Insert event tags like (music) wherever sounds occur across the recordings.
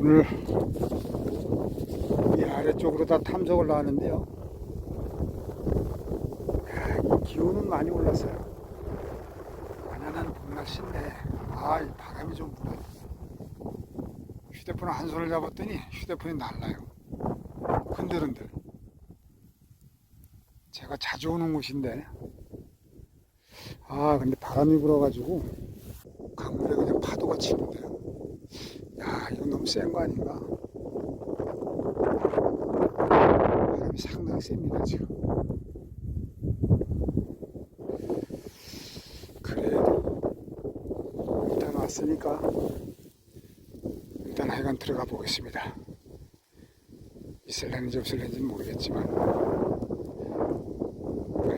오늘 이 아래쪽으로 다 탐색을 나왔는데요. 야, 이 기온은 많이 올랐어요. 완연한 봄날씨인데, 아, 이 바람이 좀 불어요. 휴대폰 한 손을 잡았더니 휴대폰이 날라요. 흔들흔들. 제가 자주 오는 곳인데, 아, 근데 바람이 불어가지고 강물에 그냥 파도가 치는데요. 야, 이거 너무 센 거 아닌가? 바람이 상당히 셉니다, 지금. 그래도 일단 왔으니까 일단 하여간 들어가 보겠습니다. 있을래는지 없을래는지 모르겠지만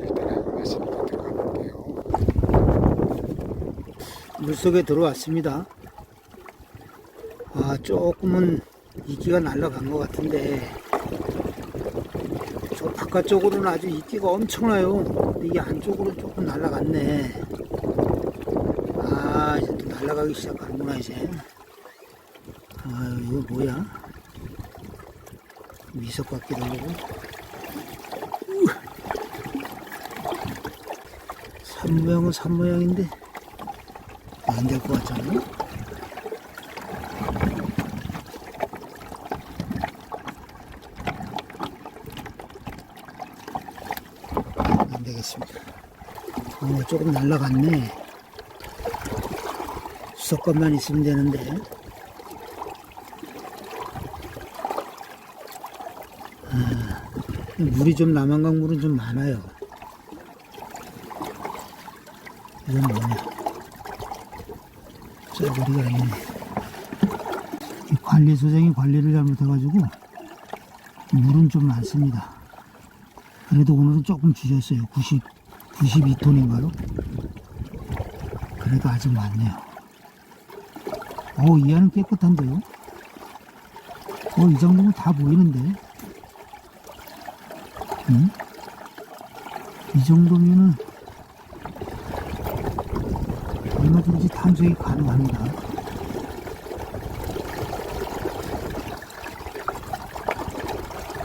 일단 하여간 왔으니까 들어가 볼게요. 물속에 들어왔습니다. 아, 조금은 이끼가 날아간 것 같은데, 저 바깥쪽으로는 아주 이끼가 엄청나요. 근데 이 안쪽으로 조금 날아갔네. 아, 이제 또 날아가기 시작하는구나, 이제. 아, 이거 뭐야? 미석 같기도 하고. 산모양은 산모양인데, 안 될 것 같잖아. 안 되겠습니다. 어, 조금 날라갔네. 수석감만 있으면 되는데. 아, 물이 좀 남한강 물은 좀 많아요. 이건 뭐냐? 쇠고리가 있네. 이 관리소장이 관리를 잘못해가지고 물은 좀 많습니다. 그래도 오늘은 조금 주셨어요. 90, 92톤인가로? 그래도 아직 많네요. 어, 이 안은 깨끗한데요? 어, 이 정도면 다 보이는데? 응? 이 정도면은 얼마든지 탐색이 가능합니다.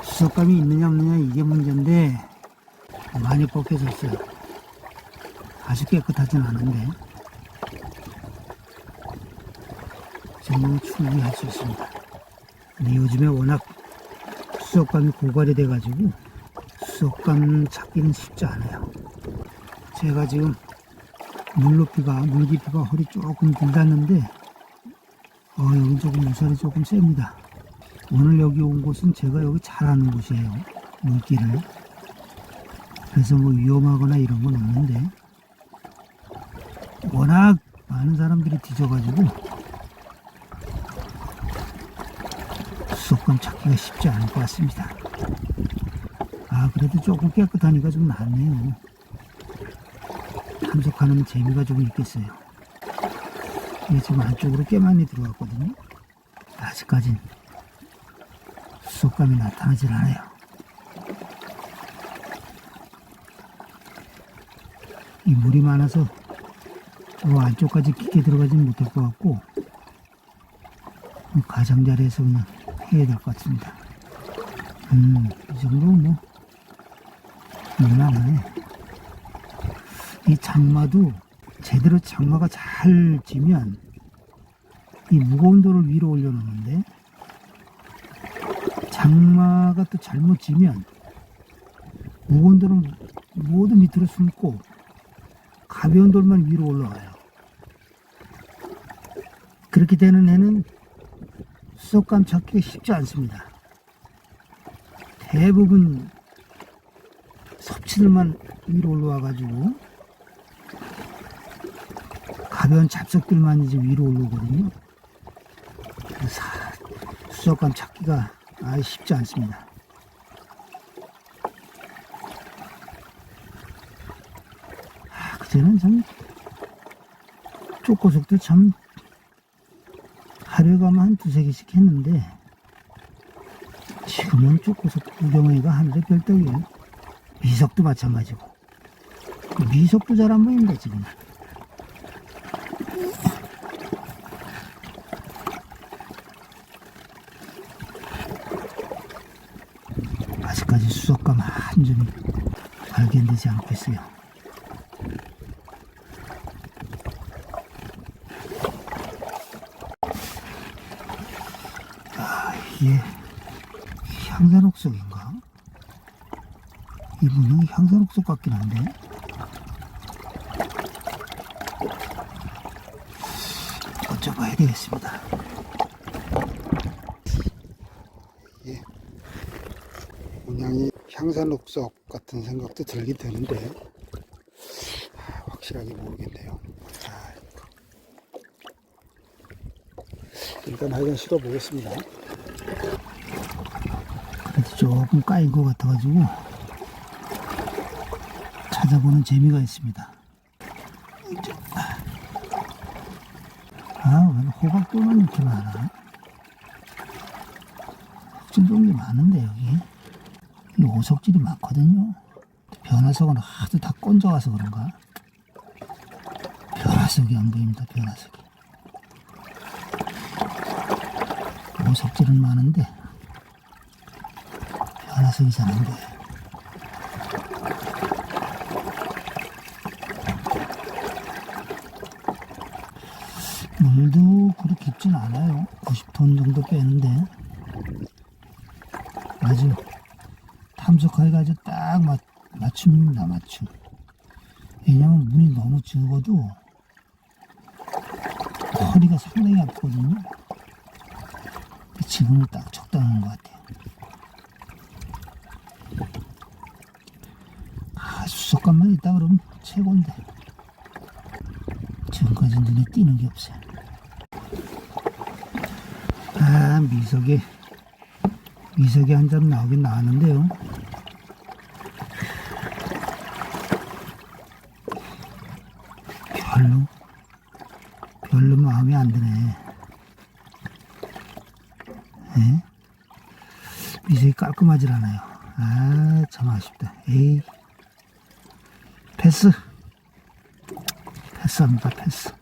수석감이 있느냐 없느냐 이게 문제인데 많이 벗겨졌어요. 아주 깨끗하진 않은데 정말 충분히 할 수 있습니다. 근데 요즘에 워낙 수석감이 고갈이 돼가지고 수석감 찾기는 쉽지 않아요. 제가 지금 물 높이가 물 깊이가 허리 조금 들닿는데 어 여기 조금 물살이 조금 셉니다. 오늘 여기 온 곳은 제가 여기 잘 아는 곳이에요. 물길을. 그래서 뭐 위험하거나 이런 건 없는데 워낙 많은 사람들이 뒤져가지고 수석감 찾기가 쉽지 않을 것 같습니다. 아 그래도 조금 깨끗하니까 좀 낫네요. 탐색하는 재미가 좀 있겠어요. 이게 지금 안쪽으로 꽤 많이 들어갔거든요. 아직까진 수속감이 나타나질 않아요. 이 물이 많아서 저 안쪽까지 깊게 들어가진 못할 것 같고 가장자리에서 그냥 해야 될 것 같습니다. 음, 이 정도면 뭐 무난하네. 이 장마도 제대로 장마가 잘 지면 이 무거운 돌을 위로 올려놓는데 장마가 또 잘못 지면 무거운 돌은 모두 밑으로 숨고 가벼운 돌만 위로 올라가요. 그렇게 되는 해는 수석감 찾기가 쉽지 않습니다. 대부분 섭치들만 위로 올라와가지고 가벼운 잡석들만 이제 위로 올라오거든요. 수석감 찾기가 아예 쉽지 않습니다. 아, 그때는 참 쪼꼬석도 참 하루에 가면 한 두세 개씩 했는데 지금은 쫓고서 구경하기가 하늘의 별따기예요 미석도 마찬가지고. 미석도 잘 안 보인다 지금. 아직까지 수석과 완전히 발견되지 않고 있어요. 이게 향산옥석인가? 이 문양이 향산옥석 같긴 한데. 여쭤봐야 되겠습니다. 예. 문양이 향산옥석 같은 생각도 들긴 드는데 아, 확실하게 모르겠네요. 아, 일단 하여간 실어 보겠습니다. 조금 까인 것 같아가지고 찾아보는 재미가 있습니다. 아, 왜 호박돌만 이렇게 많아? 흑질 종류 많은데 여기 이 오석질이 많거든요. 변화석은 하도 다 건져가서 그런가? 변화석이 안 보입니다. 변화석이. 오석질은 많은데 잘안 보여요. 물도 그렇게 깊진 않아요. 90톤 정도 빼는데 아주 탐색하기가 아주 딱 맞, 맞춤입니다. 맞춤. 왜냐면 물이 너무 적어도 허리가 상당히 아프거든요. 지금은 딱 적당한 것 같아요. 아, 수족관만 있다 그러면 최고인데. 지금까지 눈에 띄는 게 없어요. 아, 미석이, 미석이 한점 나오긴 나왔는데요. 별로, 별로 마음에 안 드네. 예? 미석이 깔끔하질 않아요. 아, 참 아쉽다. 에이. 패스. 패스합니다, 패스.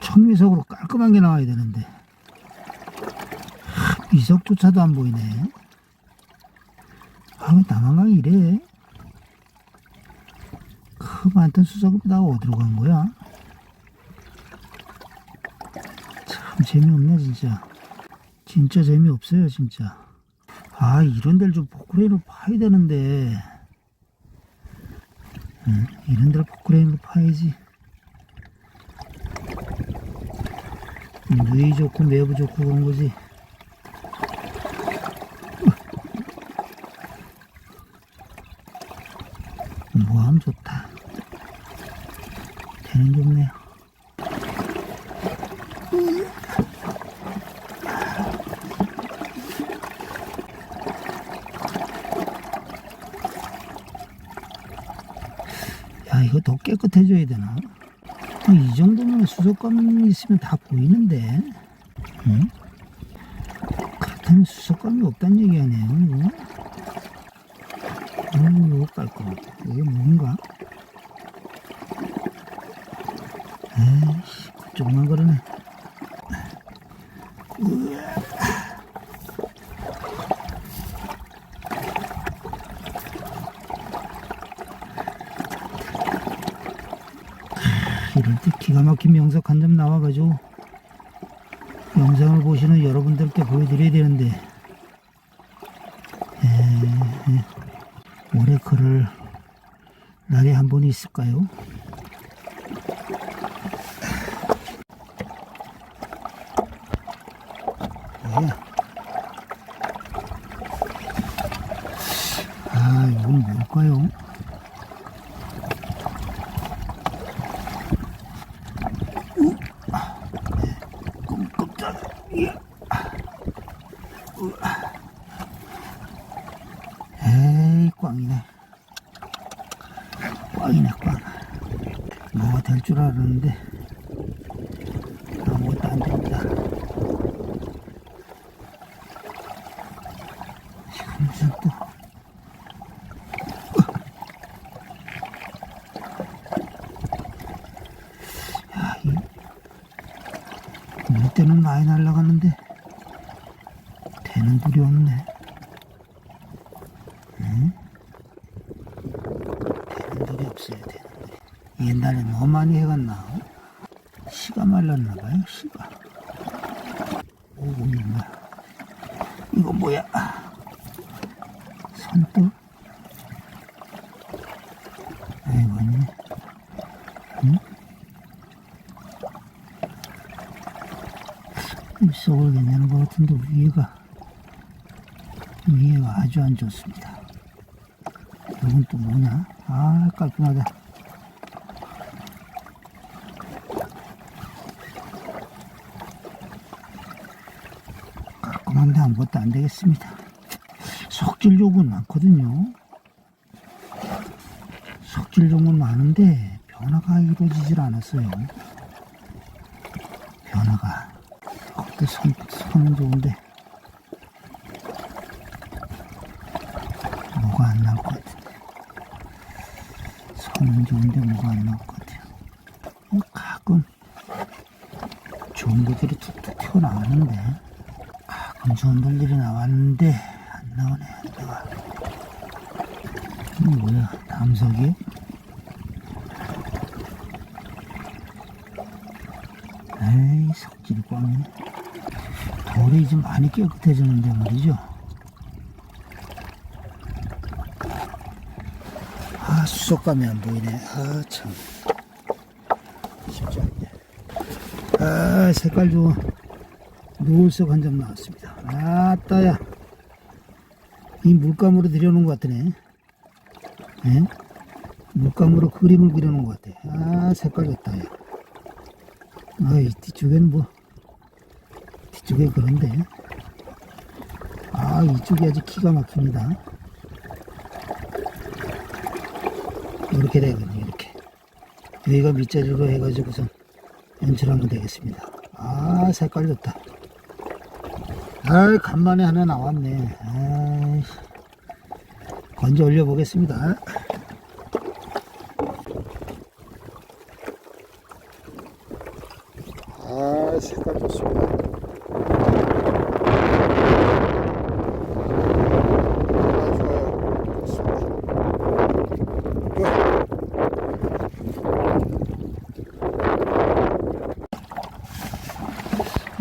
청미석으로 깔끔한 게 나와야 되는데. 하, 미석조차도 안 보이네. 아, 왜 남한강이 이래? 그 많던 수석이 다 어디로 간 거야? 참 재미없네, 진짜. 진짜 재미없어요, 진짜. 아, 이런 데를 좀 포크레인으로 파야 되는데. 응, 이런 데를 포크레인으로 파야지. 누이 좋고 매부 좋고 그런 거지. 모함 좋다. 되는 게 없네요. 야, 이거 더 깨끗해져야 되나? 어, 이 정도면 수족관 있으면 다 보이는데. 응? 그렇다면 수족관이 없다는 얘기 아니에요, 이거? 음, 이거 깔끔하다. 이게 뭔가? 에이씨, 그쪽만 그러네. 이럴 때 막힌 명석 한 점 나와가지고 영상을 보시는 여러분들께 보여드려야 되는데 에, 올해 그럴 날이 한번 있을까요? 뭐야? 아, 이건 뭘까요? 에이 꽝이네 꽝이네 꽝 뭐가 될 줄 알았는데 아무것도 안 됩니다 항상 또 야, 이 물때는 많이 날라갔는데 되는 되는 돌이 없네. 응? 되는 돌이 없어요, 되는 돌이. 옛날에 너무 많이 해갔나? 씨가 말랐나 봐요, 씨가. 오, 이거 뭐야. 이거 뭐야. 손톱? 아이고, 있네. 응? 썩을 괜찮은 것 같은데 위에가 위에가 아주 안 좋습니다. 이건 또 뭐냐? 아 깔끔하다. 깔끔한데 아무것도 안 되겠습니다. 석질 요구는 많거든요. 석질 요구는 많은데 변화가 이루어지질 않았어요. 변화가. 그때 손, 손은 좋은데 뭐가 안 나올 것 같은데 손은 좋은데 뭐가 안 나올 것 같아요 뭐 가끔 좋은 것들이 툭툭 튀어나오는데 좋은 돌들이 나왔는데 안 나오네 내가 이거 뭐야 담석이 에이 석질이 꽝이네 돌이 좀 많이 깨끗해졌는데 말이죠. 아, 수족감이 안 보이네. 아, 참. 쉽지. 아, 색깔 좋은 노을색 한점 나왔습니다. 아따야. 이 물감으로 들여놓은 것 같으네. 예? 물감으로 그림을 그려놓은 것 같아. 아, 색깔 좋다, 야. 아이, 뒤쪽에는 뭐, 뒤쪽에 그런데 아 이쪽이 아주 기가 막힙니다 이렇게 되거든요 이렇게 여기가 밑자리로 해가지고선 연출하면 되겠습니다 아 색깔 좋다 아 간만에 하나 나왔네. 아 건져 올려 보겠습니다. 아 색깔 좋습니다. 아 좋아요. 좋습니다.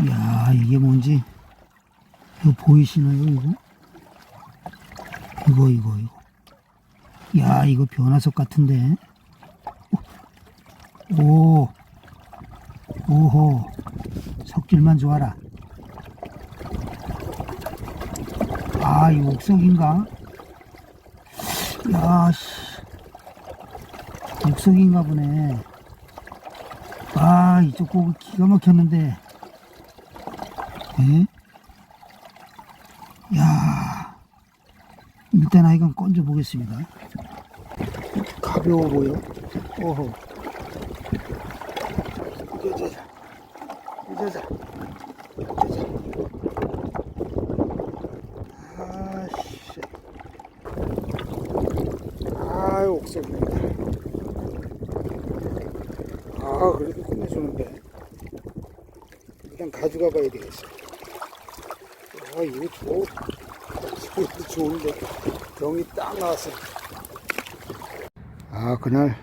이야 이게 뭔지 이거 보이시나요 이거? 이거 이거 이거. 야 이거 변화석 같은데. 오 오호. 석질만 좋아라. 아 이거 옥석인가? 야씨. 옥석인가 보네. 아 이쪽 고 기가 막혔는데. 예? 야, 일단 건져 보겠습니다. 가벼워 보여. 오호. 이제자 이제자 이제자. 아씨. 아 옥석입니다. 아 그래도 끝내주는데 일단 가져가 봐야 되겠어. 아 이거 좋 (laughs) 이거 좋은데 병이 딱 나왔어. 아 그날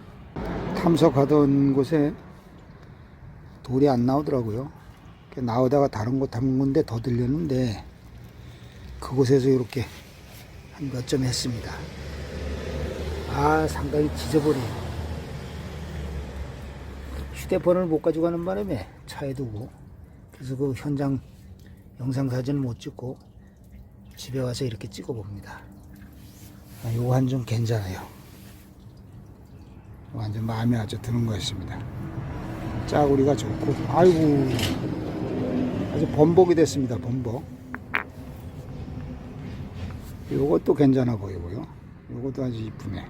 탐석하던 곳에 돌이 안 나오더라고요. 나오다가 다른 곳한 군데 더 들렸는데 그곳에서 이렇게 한 몇 점 했습니다. 아 상당히 지저분해요. 휴대폰을 못 가져가는 바람에 차에 두고 그래서 그 현장 영상 사진을 못 찍고 집에 와서 이렇게 찍어 봅니다. 아, 요거 한좀 괜찮아요. 완전 마음에 아주 드는 것입니다. 짜구리가 좋고, 아이고, 아주 범벅이 됐습니다. 범벅. 요것도 괜찮아 보이고요. 요것도 아주 이쁘네.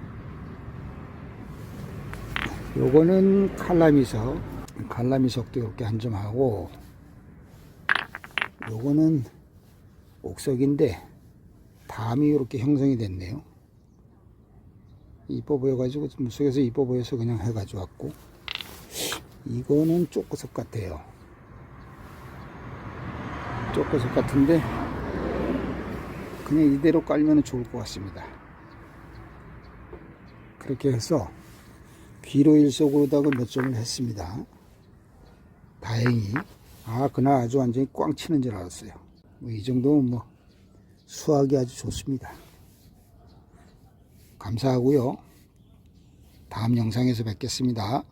요거는 칼라미석. 칼라미석도 이렇게 한 점 하고, 요거는 옥석인데, 담이 이렇게 형성이 됐네요. 이뻐 보여가지고 물속에서 이뻐 보여서 그냥 해가지고 왔고, 이거는 쪼꼬석 같아요. 쪼꼬석 같은데, 그냥 이대로 깔면 좋을 것 같습니다. 그렇게 해서 귀로 일속으로다가 몇 점을 했습니다. 다행히 아 그날 아주 완전히 꽝 치는 줄 알았어요. 뭐 이 정도면 뭐 수학이 아주 좋습니다. 감사하고요. 다음 영상에서 뵙겠습니다.